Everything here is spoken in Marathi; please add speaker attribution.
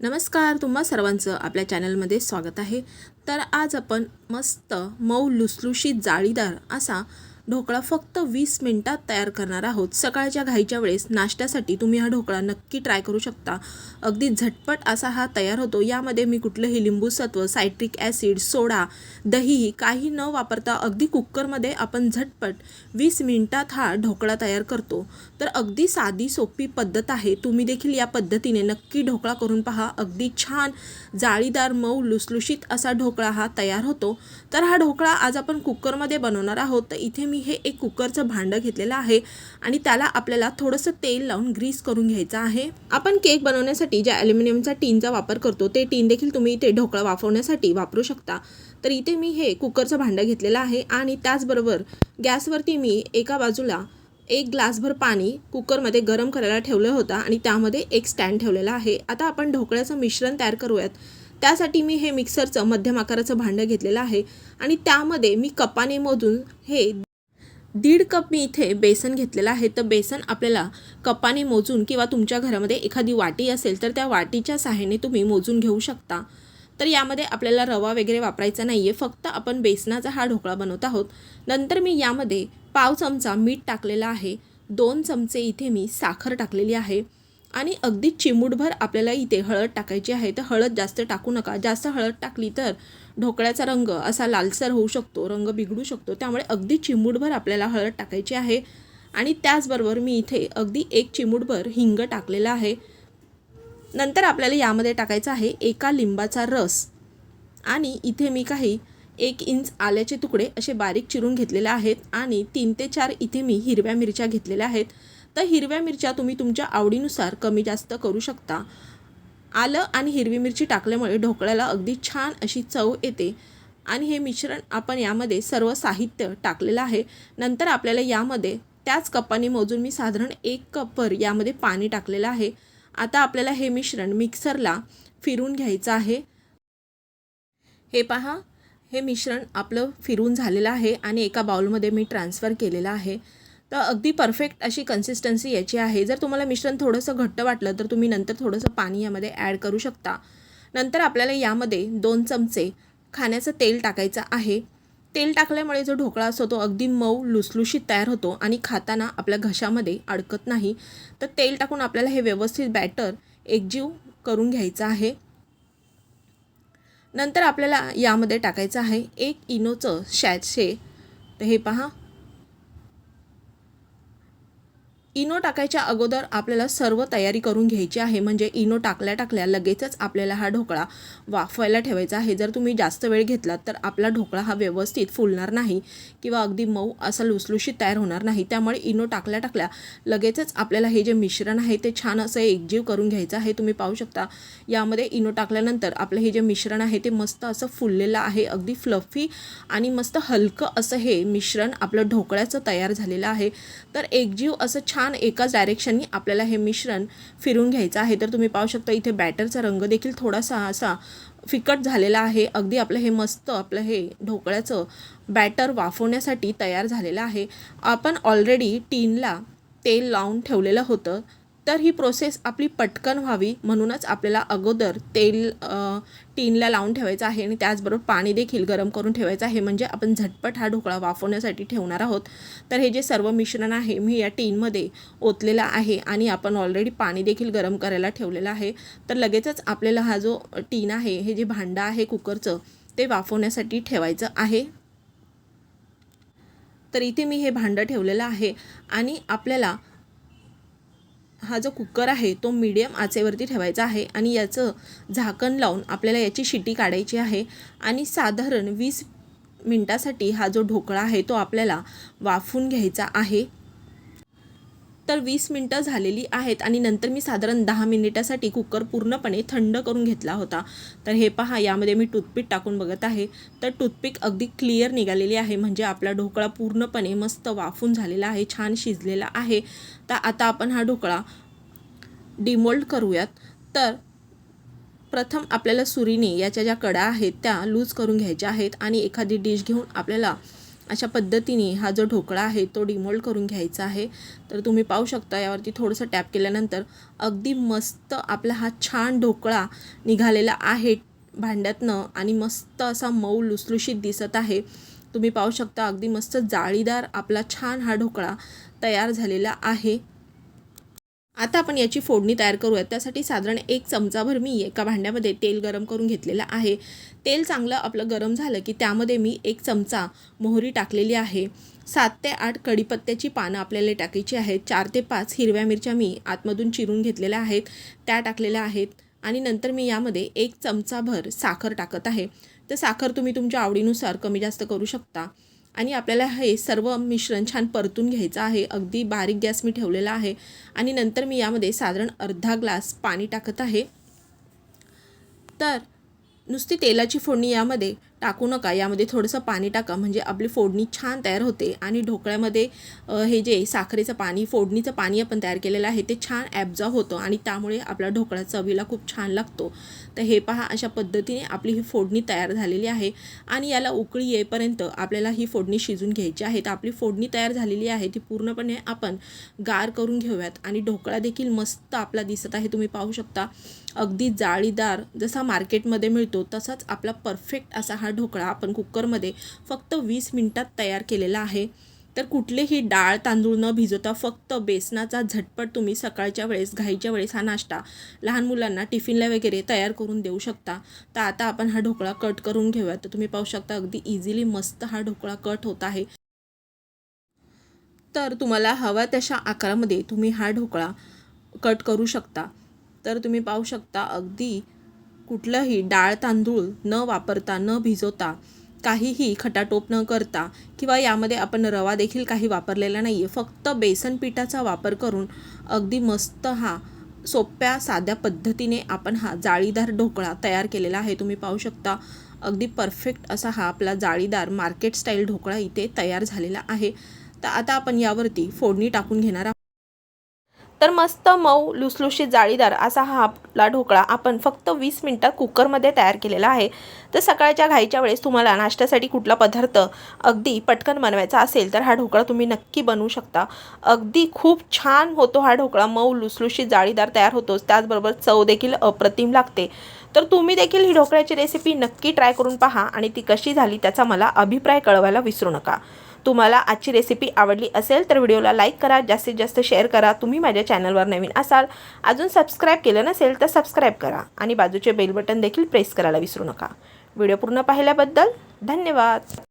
Speaker 1: नमस्कार तुम्हा सर्वांचं आपल्या चॅनलमध्ये स्वागत आहे. तर आज आपण मस्त मऊ लुसलुशीत जाळीदार असा ढोकळा फक्त वीस मिनिटात तयार करणार आहोत. सकाळच्या घाईच्या वेळेस नाश्त्यासाठी तुम्ही हा ढोकळा नक्की ट्राय करू शकता. अगदी झटपट असा हा तयार होतो. यामध्ये मी कुठलंही लिंबूसत्व सायट्रिक ॲसिड सोडा दही काही न वापरता अगदी कुकरमध्ये आपण झटपट वीस मिनिटात हा ढोकळा तयार करतो. तर अगदी साधी सोपी पद्धत आहे. तुम्ही देखील या पद्धतीने नक्की ढोकळा करून पहा. अगदी छान जाळीदार मऊ लुसलुशीत असा ढोकळा हा तयार होतो. तर हा ढोकळा आज आपण कुकरमध्ये बनवणार आहोत. तर इथे मी हे एक कुकरचं भांडं घेतलेलं आहे आणि त्याला आपल्याला थोडंसं तेल लावून ग्रीस करून घ्यायचं आहे. आपण केक बनवण्यासाठी ज्या ॲल्युमिनियमचा टीनचा वापर करतो ते टीन देखील तुम्ही इथे ढोकळा वाफवण्यासाठी वापरू शकता. तर इथे मी हे कुकरचं भांडं घेतलेलं आहे आणि त्याचबरोबर गॅसवरती मी एका बाजूला एक ग्लासभर पाणी कुकरमध्ये गरम करायला ठेवलं होतं आणि त्यामध्ये एक स्टँड ठेवलेला आहे. आता आपण ढोकळ्याचं मिश्रण तयार करूयात. त्यासाठी मी हे मिक्सरचं मध्यम आकाराचं भांडं घेतलेलं आहे आणि त्यामध्ये मी कपाने मोजून हे दीड कप मी इथे बेसन घेतलेलं आहे. तर बेसन आपल्याला कपाने मोजून किंवा तुमच्या घरामध्ये एखादी वाटी असेल तर त्या वाटीच्या सहाय्याने तुम्ही मोजून घेऊ शकता. तर यामध्ये आपल्याला रवा वगैरे वापरायचा नाही आहे फक्त आपण बेसनाचा हा ढोकळा बनवत आहोत. नंतर मी यामध्ये पाव चमचा मीठ टाकलेला आहे. दोन चमचे इथे मी साखर टाकलेली आहे. आणि अगदी चिमूटभर आपल्याला इथे हळद टाकायची आहे. तर हळद जास्त टाकू नका. जास्त हळद टाकली तर ढोकळ्याचा रंग असा लालसर होऊ शकतो रंग बिघडू शकतो. त्यामुळे अगदी चिमूटभर आपल्याला हळद टाकायची आहे. आणि त्याचबरोबर मी इथे अगदी एक चिमूटभर हिंग टाकलेला आहे. नंतर आपल्याला यामध्ये टाकायचं आहे एका लिंबाचा रस. आणि इथे मी काही एक इंच आल्याचे तुकडे असे बारीक चिरून घेतलेले आहेत. आणि तीन ते चार इथे मी हिरव्या मिरच्या घेतलेल्या आहेत. तर हिरव्या मिरच्या तुम्ही तुमच्या आवडीनुसार कमी जास्त करू शकता. आलं आणि हिरवी मिरची टाकल्यामुळे ढोकळ्याला अगदी छान अशी चव येते. आणि हे मिश्रण आपण यामध्ये सर्व साहित्य टाकलेलं आहे. नंतर आपल्याला यामध्ये त्याच कपाने मोजून मी साधारण एक कपभर यामध्ये पाणी टाकलेलं आहे. आता आपल्याला हे मिश्रण मिक्सरला फिरून घ्यायचं आहे. हे पहा हे मिश्रण आपलं फिरून झालेलं आहे आणि एका बाउलमध्ये मी ट्रान्सफर केलेलं आहे. तर अगदी परफेक्ट अशी कन्सिस्टन्सी याची आहे. जर तुम्हाला मिश्रण थोडंसं घट्ट वाटलं तर तुम्ही नंतर थोडंसं पाणी यामध्ये ॲड करू शकता. नंतर आपल्याला यामध्ये दोन चमचे खाण्याचं तेल टाकायचं आहे. तेल टाकल्यामुळे जो ढोकळा असतो तो अगदी मऊ लुसलुशीत तयार होतो आणि खाताना आपल्या घशामध्ये अडकत नाही. तर तेल टाकून आपल्याला हे व्यवस्थित बॅटर एकजीव करून घ्यायचं आहे. नंतर आपल्याला यामध्ये टाकायचं आहे एक इनोचं शॅचे तर हे पहा. इनो टाकायच्या अगोदर आपल्याला सर्व तयारी करून घ्यायची आहे. म्हणजे इनो टाकल्या टाकल्या लगेचच आपल्याला हा ढोकळा वाफवायला ठेवायचा आहे. जर तुम्ही जास्त वेळ घेतलात तर आपला ढोकळा हा व्यवस्थित फुलणार नाही किंवा अगदी मऊ असा लुसलुशीत तयार होणार नाही. त्यामुळे इनो टाकल्या टाकल्या लगेचच आपल्याला हे जे मिश्रण आहे ते छान असं एकजीव करून घ्यायचं आहे. तुम्ही पाहू शकता यामध्ये इनो टाकल्यानंतर आपलं हे जे मिश्रण आहे ते मस्त असं फुललेलं आहे. अगदी फ्लफी आणि मस्त हलकं असं हे मिश्रण आपलं ढोकळ्याचं तयार झालेलं आहे. तर एकजीव असं छान एकाच डायरेक्शननी आपल्याला हे मिश्रण फिरून घ्यायचं आहे. तर तुम्ही पाहू शकता इथे बॅटरचा रंग देखील थोडासा असा फिकट झालेला आहे. अगदी आपलं हे मस्त आपलं हे ढोकळ्याचं बॅटर वाफवण्यासाठी तयार झालेलं आहे. आपण ऑलरेडी टीनला तेल लावून ठेवलेलं होतं. तर ही प्रोसेस आपली पटकन व्हावी म्हणूनच आपल्याला अगोदर तेल टीनला लावून ठेवायचं आहे आणि त्याचबरोबर पाणी देखील गरम करून ठेवायचं आहे. म्हणजे आपण झटपट हा ढोकळा वाफवण्यासाठी ठेवणार आहोत. तर हे जे सर्व मिश्रण आहे मी या टीनमध्ये ओतलेलं आहे आणि आपण ऑलरेडी पाणी देखील गरम करायला ठेवलेलं आहे. तर लगेचच आपल्याला हा जो टीन आहे हे जे भांडं आहे कुकरचं ते वाफवण्यासाठी ठेवायचं आहे. तर इथे मी हे भांडं ठेवलेलं आहे आणि आपल्याला हा जो कुकर आहे तो मीडियम आचेवरती ठेवायचा आहे आणि याचं झाकण लावून आपल्याला याची शिटी काढायची आहे. आणि साधारण वीस मिनटासाठी हा जो ढोकळा आहे तो आपल्याला वाफून घ्यायचा आहे. तर वीस मिनटं झालेली आहेत आणि नंतर मी साधारण दहा मिनिटासाठी कुकर पूर्णपणे थंड करून घेतला होता. तर हे पहा यामध्ये मी टूथपिक टाकून बघत आहे. तर टूथपिक अगदी क्लिअर निघालेली आहे म्हणजे आपला ढोकळा पूर्णपणे मस्त वाफून झालेला आहे छान शिजलेला आहे. तर आता आपण हा ढोकळा डिमोल्ड करूयात. तर प्रथम आपल्याला सुरीने याच्या ज्या कडा आहेत त्या लूज करून घ्यायच्या आहेत आणि एखादी डिश घेऊन आपल्याला अशा पद्धतीने हा जो ढोकळा आहे तो डिमोल्ड करून घ्यायचा आहे. तर तुम्ही पाहू शकता यावरती थोडंसं टॅप केल्यानंतर अगदी मस्त आपला हा छान ढोकळा निघालेला आहे भांड्यातनं आणि मस्त असा मऊ लुसलुशीत दिसत आहे. तुम्ही पाहू शकता अगदी मस्त जाळीदार आपला छान हा ढोकळा तयार झालेला आहे. आता आपण याची फोडणी तयार करूयात. त्यासाठी साधारण एक चमचाभर मी एका भांड्यामध्ये तेल गरम करून घेतलेलं आहे. तेल चांगलं आपलं गरम झालं की त्यामध्ये मी एक चमचा मोहरी टाकलेली आहे. सात ते आठ कढीपत्त्याची पानं आपल्याला टाकायची आहेत. चार ते पाच हिरव्या मिरच्या मी आतमधून चिरून घेतलेल्या आहेत. त्या टाकलेल्या आहेत आणि नंतर मी यामध्ये एक चमचाभर साखर टाकत आहे. तर साखर तुम्ही तुमच्या आवडीनुसार कमी जास्त करू शकता. आणि आपल्याला हे सर्व मिश्रण छान परतून घ्यायचं आहे. अगदी बारीक गॅस मी ठेवलेला आहे. आणि नंतर मी यामध्ये साधारण अर्धा ग्लास पाणी टाकत आहे. तर नुसती तेलाची फोडणी यामध्ये टाकू नका. यामध्ये थोडंसं पाणी टाका. म्हणजे आपली फोडणी छान तयार होते आणि ढोकळ्यामध्ये हे जे साखरेचं पाणी फोडणीचं पाणी आपण तयार केलेलं आहे ते छान ॲब्झॉर्ब होतं आणि त्यामुळे आपला ढोकळा चवीला खूप छान लागतो. तर हे पहा अशा पद्धतीने आपली ही फोडणी तयार झालेली आहे आणि याला उकळी येईपर्यंत आपल्याला ही फोडणी शिजून घ्यायची आहे. तर आपली फोडणी तयार झालेली आहे ती पूर्णपणे आपण गार करून घेऊयात आणि ढोकळा देखील मस्त आपला दिसत आहे. तुम्ही पाहू शकता अगदी जाळीदार जसा मार्केटमध्ये मिळतो तसाच आपला परफेक्ट असा हा ढोकळा आपण कुकरमध्ये फक्त वीस मिनिटात तयार केलेला आहे. तर कुठलेही डाळ तांदूळ न भिजवता फक्त बेसनाचा झटपट तुम्ही सकाळच्या वेळेस घाईच्या वेळेस हा नाश्ता लहान मुलांना टिफिनला वगैरे तयार करून देऊ शकता. तर आता आपण हा ढोकळा कट करून घेऊया. तर तुम्ही पाहू शकता अगदी इझिली मस्त हा ढोकळा कट होत आहे. तर तुम्हाला हव्या तशा आकारामध्ये तुम्ही हा ढोकळा कट करू शकता. तर तुम्ही पाहू शकता अगदी कुठलंही डाळ तांदूळ न वापरता न भिजवता काहीही खटाटोप न करता किंवा यामध्ये आपण रवा देखील काही वापरलेला नाही आहे फक्त बेसन पिठाचा वापर करून अगदी मस्त हा सोप्या साध्या पद्धतीने आपण हा जाळीदार ढोकळा तयार केलेला आहे. तुम्ही पाहू शकता अगदी परफेक्ट असा हा आपला जाळीदार मार्केट स्टाईल ढोकळा इथे तयार झालेला आहे. तर आता आपण यावरती फोडणी टाकून घेणार आहोत. तर मस्त मऊ लुसलुशीत जाळीदार असा हा आपला ढोकळा आपण फक्त वीस मिनटात कुकरमध्ये तयार केलेला आहे. तर सकाळच्या घाईच्या वेळेस तुम्हाला नाश्त्यासाठी कुठला पदार्थ अगदी पटकन बनवायचा असेल तर हा ढोकळा तुम्ही नक्की बनवू शकता. अगदी खूप छान होतो हा ढोकळा मऊ लुसलुशीत जाळीदार तयार होतोच त्याचबरोबर चव देखील अप्रतिम लागते. तर तुम्ही देखील ही ढोकळ्याची रेसिपी नक्की ट्राय करून पहा आणि ती कशी झाली त्याचा मला अभिप्राय कळवायला विसरू नका. तुम्हाला आजची रेसिपी आवडली असेल तर व्हिडिओला लाईक करा जास्तीत जास्त शेअर करा. तुम्ही माझ्या चॅनलवर नवीन असाल अजून सबस्क्राईब केलं नसेल तर सबस्क्राईब करा आणि बाजूचे बेल बटन देखील प्रेस करायला विसरू नका. व्हिडिओ पूर्ण पाहिल्याबद्दल धन्यवाद.